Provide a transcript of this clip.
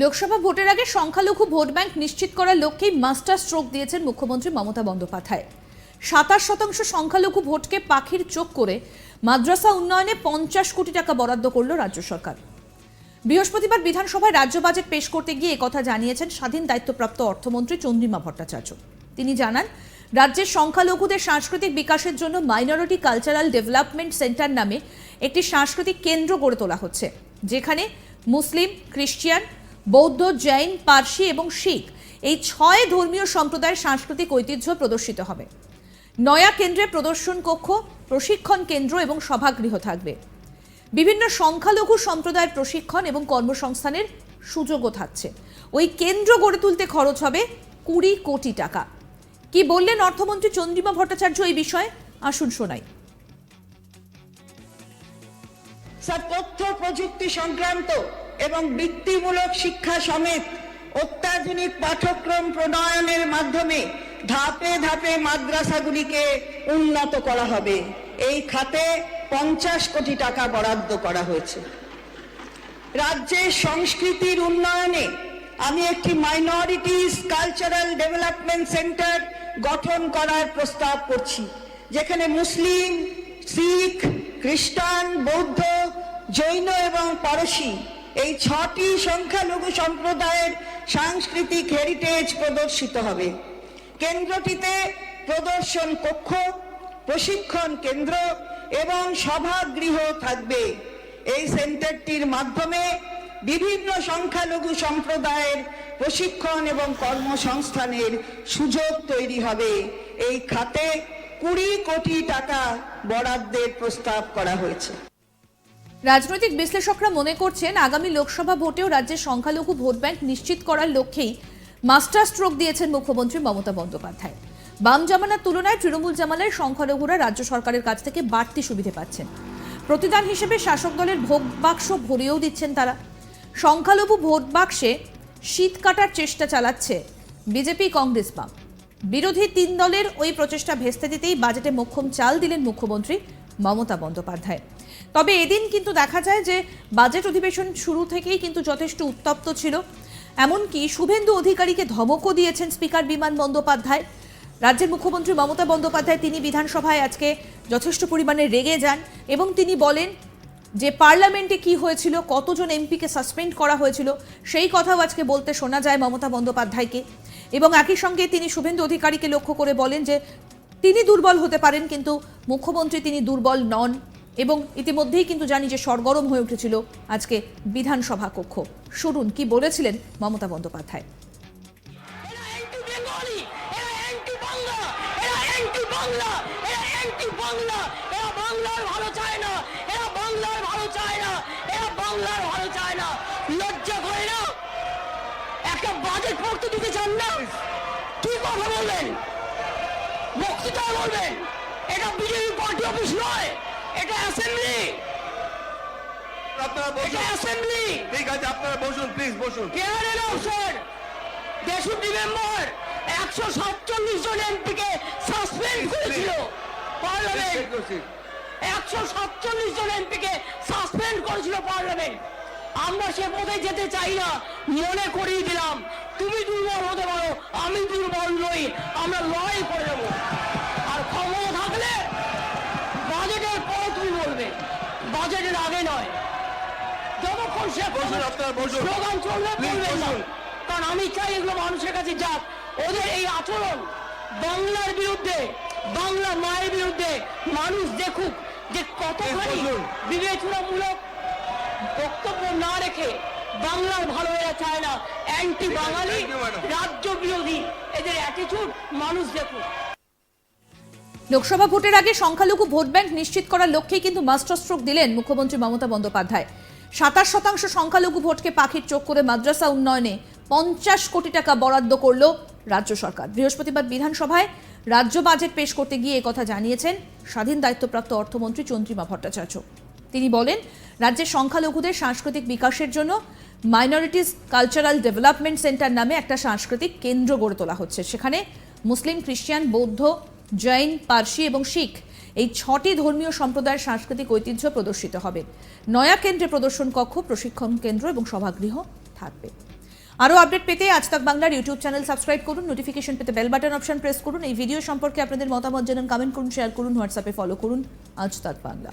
লোকসভা ভোটের আগে সংখ্যালঘু ভোট ব্যাংক নিশ্চিত করার লক্ষ্যেই মাস্টার স্ট্রোক দিয়েছেন মুখ্যমন্ত্রী মমতা বন্দ্যোপাধ্যায়। সাতাশ শতাংশ সংখ্যালঘু ভোটকে পাখির চোখ করে মাদ্রাসা উন্নয়নে পঞ্চাশ কোটি টাকা বরাদ্দ করল রাজ্য সরকার। বৃহস্পতিবার বিধানসভায় রাজ্য বাজেট পেশ করতে গিয়ে একথা জানিয়েছেন স্বাধীন দায়িত্বপ্রাপ্ত অর্থমন্ত্রী চন্দ্রিমা ভট্টাচার্য। তিনি জানান, রাজ্যের সংখ্যালঘুদের সাংস্কৃতিক বিকাশের জন্য মাইনরিটি কালচারাল ডেভেলপমেন্ট সেন্টার নামে একটি সাংস্কৃতিক কেন্দ্র গড়ে তোলা হচ্ছে, যেখানে মুসলিম খ্রিস্টিয়ান বৌদ্ধ, জৈন, পার্সি এবং শিখ এই ছয় ধর্মীয় সম্প্রদায়ের সাংস্কৃতিক ঐতিহ্য প্রদর্শিত হবে। নয়া কেন্দ্রে প্রদর্শন কক্ষ, প্রশিক্ষণ কেন্দ্র এবং সভাগৃহ থাকবে। বিভিন্ন সংখ্যালঘু সম্প্রদায়ের প্রশিক্ষণ এবং কর্মসংস্থানের সুযোগও থাকছে। ওই কেন্দ্র গড়ে তুলতে খরচ হবে কুড়ি কোটি টাকা। কি বললেন অর্থমন্ত্রী চন্দ্রিমা ভট্টাচার্য এই বিষয়ে? আসুন শোনাই। স্যার, তথ্য প্রযুক্তি সংক্রান্ত এবং বৃত্তিমূলক শিক্ষা সমেত অত্যাধুনিক পাঠ্যক্রম প্রণয়নের মাধ্যমে ধাপে ধাপে মাদ্রাসাগুলিকে উন্নত করা হবে। এই খাতে পঞ্চাশ কোটি টাকা বরাদ্দ করা হয়েছে। রাজ্যের সংস্কৃতির উন্নয়নে আমি একটি মাইনরিটিস কালচারাল ডেভেলপমেন্ট সেন্টার গঠন করার প্রস্তাব করছি, যেখানে মুসলিম, শিখ, খ্রিস্টান, বৌদ্ধ জৈন এবং পারসি, এই ছটি সংখ্যালঘু সম্প্রদায়ের সাংস্কৃতিক হেরিটেজ প্রদর্শিত হবে। কেন্দ্রটিতে প্রদর্শন কক্ষ, প্রশিক্ষণ কেন্দ্র এবং সভাগৃহ থাকবে। এই সেন্টারটির মাধ্যমে বিভিন্ন সংখ্যালঘু সম্প্রদায়ের প্রশিক্ষণ এবং কর্মসংস্থানের সুযোগ তৈরি হবে। এই খাতে কুড়ি কোটি টাকা বরাদ্দের প্রস্তাব করা হয়েছে। রাজনৈতিক বিশ্লেষকরা মনে করছেন আগামী লোকসভা ভোটেও রাজ্যের সংখ্যালঘু ভোট ব্যাংক নিশ্চিত করার লক্ষ্যেই মাস্টার স্ট্রোক দিয়েছেন মুখ্যমন্ত্রী মমতা বন্দ্যোপাধ্যায়। বাম জামানার তুলনায় তৃণমূল জামানার সংখ্যালঘুরা রাজ্য সরকারের কাছ থেকে বাড়তি সুবিধে পাচ্ছেন। প্রতিদান হিসেবে শাসক দলের ভোট বাক্স ভরিয়েও দিচ্ছেন তারা। সংখ্যালঘু ভোট বাক্সে শীত কাটার চেষ্টা চালাচ্ছে বিজেপি, কংগ্রেস বাম। বিরোধী তিন দলের ওই প্রচেষ্টা ভেস্তে দিতেই বাজেটে মোক্ষম চাল দিলেন মুখ্যমন্ত্রী মমতা বন্দ্যোপাধ্যায়। তবে এদিন কিন্তু দেখা যায় যে বাজেট অধিবেশন শুরু থেকেই কিন্তু যথেষ্ট উত্তপ্ত ছিল। এমনকি শুভেন্দু অধিকারীকে ধমকও দিয়েছেন স্পিকার বিমান বন্দ্যোপাধ্যায়। রাজ্যের মুখ্যমন্ত্রী মমতা বন্দ্যোপাধ্যায় তিনি বিধানসভায় আজকে যথেষ্ট পরিমাণে রেগে যান এবং তিনি বলেন যে পার্লামেন্টে কি হয়েছিল, কতজন এমপিকে সাসপেন্ড করা হয়েছিল, সেই কথাও আজকে বলতে শোনা যায় মমতা বন্দ্যোপাধ্যায়কে। এবং একই সঙ্গে তিনি শুভেন্দু অধিকারীকে লক্ষ্য করে বলেন যে তিনি দুর্বল হতে পারেন, কিন্তু মুখ্যমন্ত্রী তিনি দুর্বল নন। এবং ইতিমধ্যেই কিন্তু জানি যে সরগরম হয়ে উঠেছিল আজকে বিধানসভা কক্ষ। শুনুন, কি বলেছিলেন মমতা বন্দ্যোপাধ্যায়? লজ্জা না? একটা বাজেট দিতে চান না? কি বক্তৃতা বলবেন? এটা বিজেপি পার্টি অফিস নয়। এটা অ্যাসেম্বলি। আপনারা বসুন। অ্যাসেম্বলি। ঠিক আছে আপনারা বসুন প্লিজ বসুন। কেয়ারের অফিসার দেশুটি মেম্বার একশো সাতচল্লিশ জন এমপিকে সাসপেন্ড করেছিল পার্লামেন্ট একশো সাতচল্লিশ জন এমপিকে সাসপেন্ড করেছিল পার্লামেন্ট আমরা সে পথে যেতে চাই না মনে করিয়ে দিলাম। তুমি দুর্বল হতে পারো আমি দুর্বল নই আমরা লড়াই করে দেবো আর ক্ষমতা থাকলে বলবে বাজেটের আগে নয় যতক্ষণ সে। স্লোগান চলবে বলবেন না কারণ আমি চাই এগুলো মানুষের কাছে যাক ওদের এই আচরণ বাংলার বিরুদ্ধে বাংলা মায়ের বিরুদ্ধে মানুষ দেখুক যে কতখানি। বিবেচনামূলক বক্তব্য না রেখে বাংলার ভালো এরা চায় না অ্যান্টি বাঙালি. রাজ্য বিরোধী এদের অ্যাটিচিউড মানুষ দেখুক লোকসভা ভোটের আগে সংখ্যালঘু ভোট ব্যাংক নিশ্চিত করার লক্ষ্যেই কিন্তু মাস্টার স্ট্রোক দিলেন মুখ্যমন্ত্রী মমতা বন্দ্যোপাধ্যায়। সাতাশ শতাংশ সংখ্যালঘু ভোটকে পাখির চোখ করে মাদ্রাসা উন্নয়নে পঞ্চাশ কোটি টাকা বরাদ্দ করল রাজ্য সরকার। বৃহস্পতিবার বিধানসভায় রাজ্য বাজেট পেশ করতে গিয়ে কথা জানিয়েছেন স্বাধীন দায়িত্বপ্রাপ্ত অর্থমন্ত্রী চন্দ্রিমা ভট্টাচার্য। তিনি বলেন, রাজ্যের সংখ্যালঘুদের সাংস্কৃতিক বিকাশের জন্য মাইনরিটিস কালচারাল ডেভেলপমেন্ট সেন্টার নামে একটা সাংস্কৃতিক কেন্দ্র গড়ে তোলা হচ্ছে। সেখানে মুসলিম, খ্রিস্টান, বৌদ্ধ জৈন, পার্সি এবং শিখ এই ছটি ধর্মীয় সম্প্রদায়ের সাংস্কৃতিক ঐতিহ্য প্রদর্শিত হবে। নয়া কেন্দ্রে প্রদর্শন কক্ষ, প্রশিক্ষণ কেন্দ্র এবং সভাগৃহ থাকবে। আরও আপডেট পেতে আজ তাক বাংলার ইউটিউব চ্যানেল সাবস্ক্রাইব করুন নোটিফিকেশন পেতে বেল বাটন অপশন প্রেস করুন, এই ভিডিও সম্পর্কে আপনাদের মতামত জানান কমেন্ট করুন শেয়ার করুন হোয়াটসঅ্যাপে ফলো করুন, আজ তাক বাংলা।